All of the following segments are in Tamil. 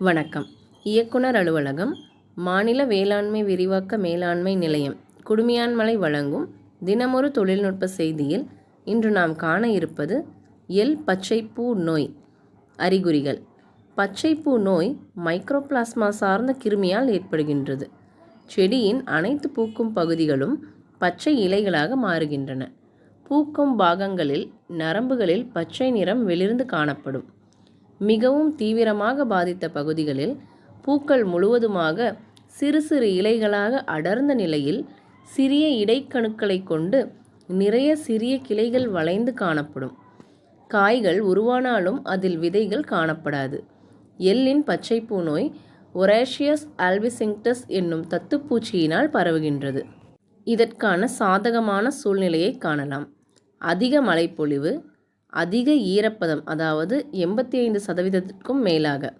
வணக்கம். இயக்குனர் அலுவலகம் மாநில வேளாண்மை விரிவாக்க மேலாண்மை நிலையம் குடுமியான்மலை வழங்கும் தினமொரு தொழில்நுட்ப செய்தியில் இன்று நாம் காண இருப்பது எல் பச்சைப்பூ நோய் அறிகுறிகள். பச்சைப்பூ நோய் மைக்ரோபிளாஸ்மா சார்ந்த கிருமியால் ஏற்படுகின்றது. செடியின் அனைத்து பூக்கும் பகுதிகளும் பச்சை இலைகளாக மாறுகின்றன. பூக்கும் பாகங்களில் நரம்புகளில் பச்சை நிறம் வெளிர்ந்து காணப்படும். மிகவும் தீவிரமாக பாதித்த பகுதிகளில் பூக்கள் முழுவதுமாக சிறு சிறு இலைகளாக அடர்ந்த நிலையில் சிறிய இடைக்கணுக்களை கொண்டு நிறைய சிறிய கிளைகள் வளைந்து காணப்படும். காய்கள் உருவானாலும் அதில் விதைகள் காணப்படாது. எல்லின் பச்சைப்பூ நோய் ஒரேஷியஸ் ஆல்பிசிங்டஸ் என்னும் தத்துப்பூச்சியினால் பரவுகின்றது. இதற்கான சாதகமான சூழ்நிலையை காணலாம். அதிக மழைப்பொழிவு அதிக ஈரப்பதம் அதாவது எண்பத்தி ஐந்து சதவீதத்திற்கும் மேலாக.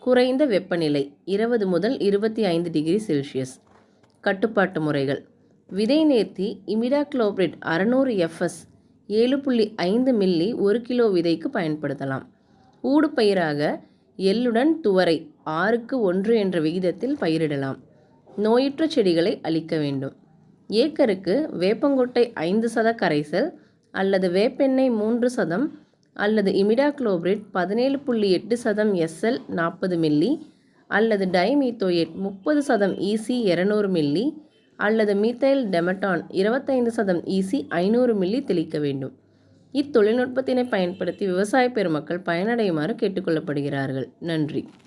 குறைந்த வெப்பநிலை இருபது முதல் இருபத்தி ஐந்து டிகிரி செல்சியஸ். கட்டுப்பாட்டு முறைகள். விதை நேர்த்தி இமிடாக்ளோபிரிட் அறநூறு எஃப்எஸ் ஏழு புள்ளி ஐந்து மில்லி ஒரு கிலோ விதைக்கு பயன்படுத்தலாம். ஊடுபயிராக எள்ளுடன் துவரை ஆறுக்கு ஒன்று என்ற விகிதத்தில் பயிரிடலாம். நோயுற்ற செடிகளை அழிக்க வேண்டும். ஏக்கருக்கு வேப்பங்கொட்டை ஐந்து சத கரைசல் அல்லது வேப்பெண்ணெய் மூன்று சதம் அல்லது இமிடாக்ளோபிரிட் பதினேழு புள்ளி எட்டு சதம் எஸ்எல் நாற்பது மில்லி அல்லது டைமீத்தோயேட் முப்பது சதம் இசி இரநூறு மில்லி அல்லது மீத்தைல் டெமட்டான் இருபத்தைந்து சதம் இசி ஐநூறு மில்லி தெளிக்க வேண்டும். இத்தொழில்நுட்பத்தினை பயன்படுத்தி விவசாய பெருமக்கள் பயனடையுமாறு கேட்டுக்கொள்ளப்படுகிறார்கள் நன்றி.